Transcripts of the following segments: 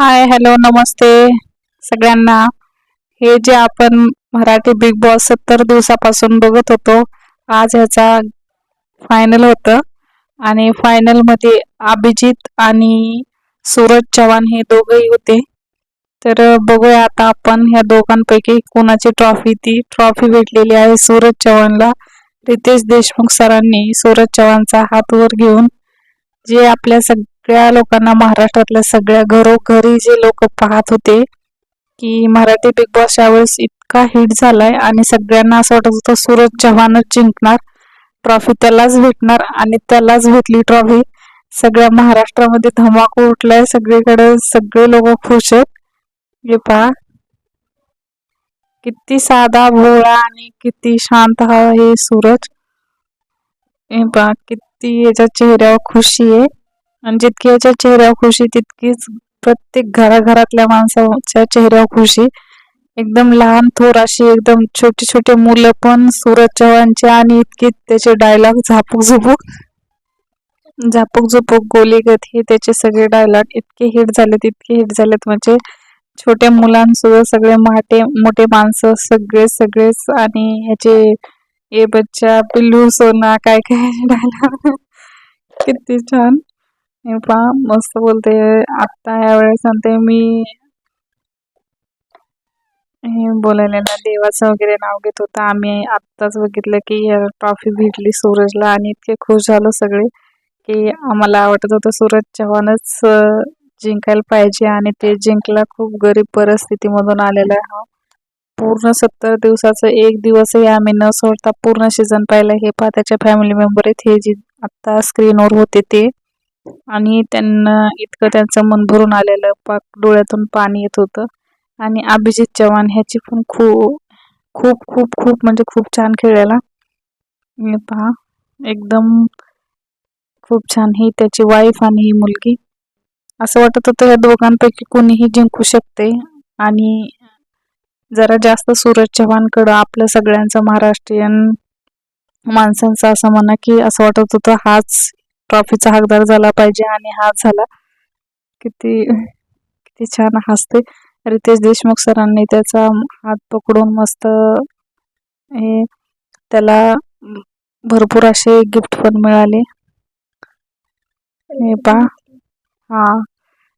Hi hello नमस्ते. सगळ्यांना. हे जे आपण मराठी बिग बॉस सत्तर दिवसापासून बघत होतो आज ह्याचा फायनल होतं. आणि फायनलमध्ये अभिजित आणि सूरज चव्हाण हे दोघंही होते. तर बघूया आता आपण ह्या दोघांपैकी कोणाची ट्रॉफी ती ट्रॉफी भेटलेली आहे सूरज चव्हाणला. रितेश देशमुख सरांनी सूरज चव्हाणचा हात वर घेऊन जे आपल्या सग सगळ्या लोकांना महाराष्ट्रातल्या सगळ्या घरोघरी जे लोक पाहत होते की मराठी बिग बॉस यावेळेस इतका हिट झालाय आणि सगळ्यांना असं वाटत होतं सूरज चव्हाणच जिंकणार. ट्रॉफी त्यालाच भेटणार आणि त्यालाच भेटली ट्रॉफी सगळ्या महाराष्ट्रामध्ये धमाकू उठलाय सगळीकडे सगळे लोक खुश आहेत. हे पहा. किती साधा भोळा आणि किती शांत हा हे सूरज. हे पहा किती याच्या चेहऱ्यावर खुशी आहे. आणि जितकी याच्या चेहऱ्यावर खुशी तितकीच प्रत्येक घराघरातल्या माणसाच्या चेहऱ्यावर खुशी. एकदम लहान थोर अशी एकदम छोटे छोटे मुलं पण सूरज चव्हाणचे आणि इतके त्याचे डायलॉग झापूक झुपूक झापूक झुपूक गोलीगत हे त्याचे सगळे डायलॉग इतके हिट झालेत इतके हिट झालेत. म्हणजे छोट्या मुलांसुद्धा सगळे मोठे मोठे माणसं सगळे सगळेच आणि ह्याचे ए बच्चा पिल्लू सोना काय काय डायलॉग. किती छान. हे पहा मस्त बोलते. आत्ता यावेळेस वेळेस सांगते मी हे बोलायला ना देवाचं वगैरे नाव घेत होता. आम्ही आत्ताच बघितलं की ट्रॉफी भेटली सूरजला आणि इतके खुश झालो सगळे की आम्हाला वाटत होतं सूरज चव्हाणच जिंकायला पाहिजे आणि ते जिंकला खूप गरीब परिस्थितीमधून आलेला आहे हा. पूर्ण सत्तर दिवसाचं एक दिवसही आम्ही न सोडता पूर्ण सीझन पाहिलं. हे पहा त्याच्या फॅमिली मेंबर आहेत. हे जी आत्ता स्क्रीनवर होते ते. आणि त्यांना इतकं त्यांचं मन भरून आलेलं पाक डोळ्यातून पाणी येत होतं. आणि अभिजित चव्हाण ह्याची पण खूप खूप खूप खूप म्हणजे खूप छान खेळायला. पहा एकदम खूप छान ही त्याची वाईफ आणि ही मुलगी. असं वाटत होतं या दोघांपैकी कोणीही जिंकू शकते. आणि जरा जास्त सूरज चव्हाणकडं आपलं सगळ्यांचं महाराष्ट्रीयन माणसांचं असं म्हणा की असं वाटत होतं हाच ट्रॉफीचा हकदार झाला पाहिजे आणि हा झाला. किती किती छान हसते रितेश देशमुख सरांनी त्याचा हात पकडून मस्त हे त्याला भरपूर असे गिफ्ट पण मिळाले. हे पा हा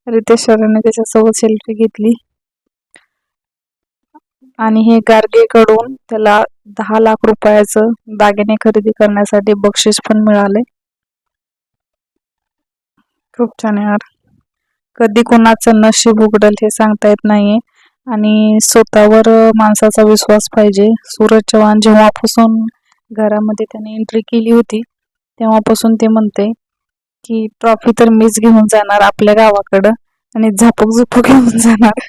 रितेश सरांनी त्याच्यासोबत सेल्फी घेतली. आणि हे गार्गेकडून त्याला दहा लाख रुपयाचं दागिने खरेदी करण्यासाठी बक्षीस पण मिळाले. खूप छान आहे यार. कधी कोणाचं नशीब उघडल हे सांगता येत नाहीये. आणि स्वतःवर माणसाचा विश्वास पाहिजे. सूरज चव्हाण जेव्हापासून घरामध्ये त्याने एंट्री केली होती तेव्हापासून ते म्हणते की ट्रॉफी तर मीच घेऊन जाणार आपल्या गावाकडं आणि झापूक झुपूक घेऊन जाणार.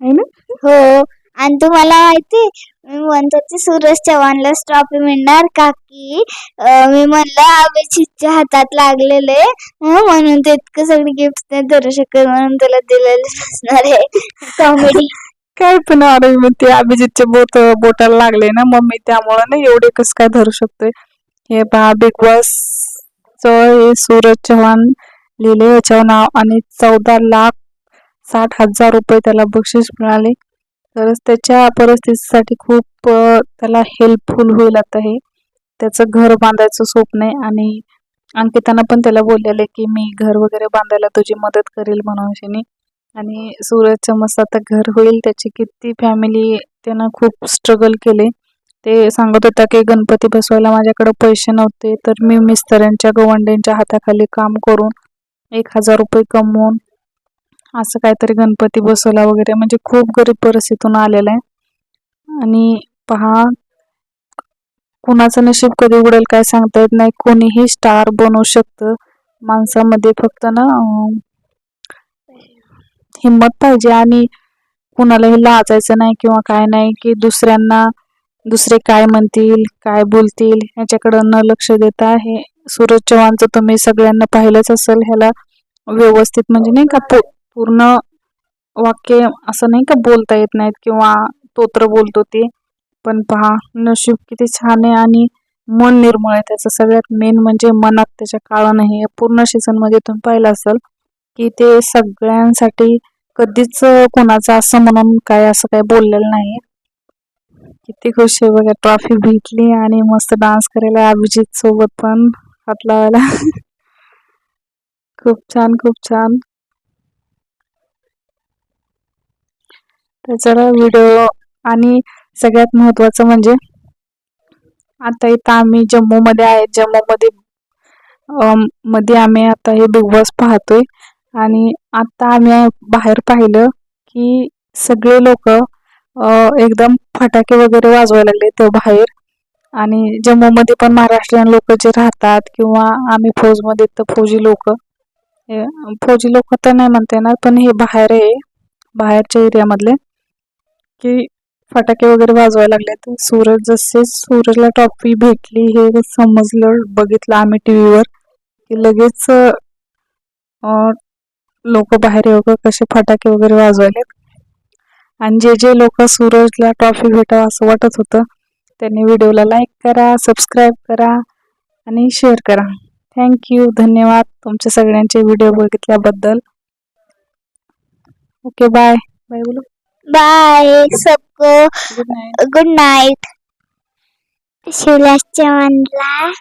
आहे ना? हो. आणि तुम्हाला माहिती मी म्हणत होते सूरज चव्हाणलाच ट्रॉफी मिळणार का की मी म्हणलं अभिजितच्या हातात लागलेले म्हणून ते इतकं सगळे गिफ्ट नाही धरू शकत म्हणून त्याला दिलेले असणार आहे. कॉमेडी काय पण अरे मग ते अभिजितच्या बोट बोटाला लागले ना मग मी त्यामुळं ना एवढे कस काय धरू शकतोय. हे पहा बिग बॉस हे सूरज चव्हाण लिहिले याच्यावर नाव आणि चौदा लाख साठ हजार रुपये त्याला बक्षीस मिळाले. तरच त्याच्या परिस्थितीसाठी खूप त्याला हेल्पफुल होईल आता हे. त्याचं घर बांधायचं स्वप्न आहे आणि अंकितानं पण त्याला बोललेलं आहे की मी घर वगैरे बांधायला तुझी मदत करेल म्हणून आणि सूरजचं मस्त आता घर होईल त्याची किती फॅमिली त्यानं खूप स्ट्रगल केले. ते सांगत होता की गणपती बसवायला माझ्याकडे पैसे नव्हते तर मी मिस्तऱ्यांच्या गवंड्यांच्या हाताखाली काम करून एक हजार रुपये कमवून असं काहीतरी गणपती बसवला वगैरे. म्हणजे खूप गरीब परिस्थितीतून आलेला आहे. आणि पहा कुणाचं नशीब कधी उडेल काय सांगता येत नाही. कोणीही स्टार बनवू शकतं. माणसामध्ये फक्त ना हिम्मत हिंमत पाहिजे. आणि कुणालाही लाजायचं नाही किंवा काय नाही की दुसऱ्यांना दुसरे काय म्हणतील काय बोलतील ह्याच्याकडं न लक्ष देता हे सूरज चव्हाणचं तुम्ही सगळ्यांना पाहिलंच असेल. ह्याला व्यवस्थित म्हणजे नाही का पूर्ण वाक्य असं नाही का बोलता येत नाहीत किंवा तोत्र बोलतो ते. पण पहा नशीब किती छान आहे आणि मन निर्मळ आहे. त्याचं सगळ्यात मेन म्हणजे मनात त्याच्या काळं नाही पूर्ण सीझनमध्ये तुम्ही पाहिलं असेल की ते सगळ्यांसाठी कधीच कोणाचं असं म्हणून काय असं काय बोललेलं नाही किती खुश आहे बघा ट्रॉफी भेटली आणि मस्त डान्स करायला अभिजित सोबत पण हात लावायला. खूप छान खूप छान. त्याचा व्हिडिओ आणि सगळ्यात महत्त्वाचं म्हणजे आता इथं आम्ही जम्मूमध्ये आहे. जम्मूमध्ये मध्ये आम्ही आता हे बिग बॉस पाहतोय. आणि आता आम्ही बाहेर पाहिलं की सगळे लोक एकदम फटाके वगैरे वाजवायला लागले ते बाहेर. आणि जम्मूमध्ये पण महाराष्ट्रीयन लोक जे राहतात किंवा आम्ही फौजमध्ये तर फौजी लोक फौजी लोक तर नाही म्हणता येणार पण हे बाहेर आहे. बाहेरच्या एरियामधले. की फटाके वगैरे वाजवायला लागले तर सूरज जसे सूरजला ट्रॉफी भेटली हे समजलं बघितलं आम्ही टी व्हीवर की लगेच लोक बाहेर येऊ कसे फटाके वगैरे वाजवायले आणि जे जे लोक सूरजला ट्रॉफी भेटावं असं वाटत होतं त्यांनी व्हिडिओला लाईक करा सबस्क्राईब करा आणि शेअर करा. थँक्यू धन्यवाद तुमच्या सगळ्यांचे व्हिडिओ बघितल्याबद्दल. Okay bye. बाय बोला. बाय सबको good night good night Shivraj चव्हाणला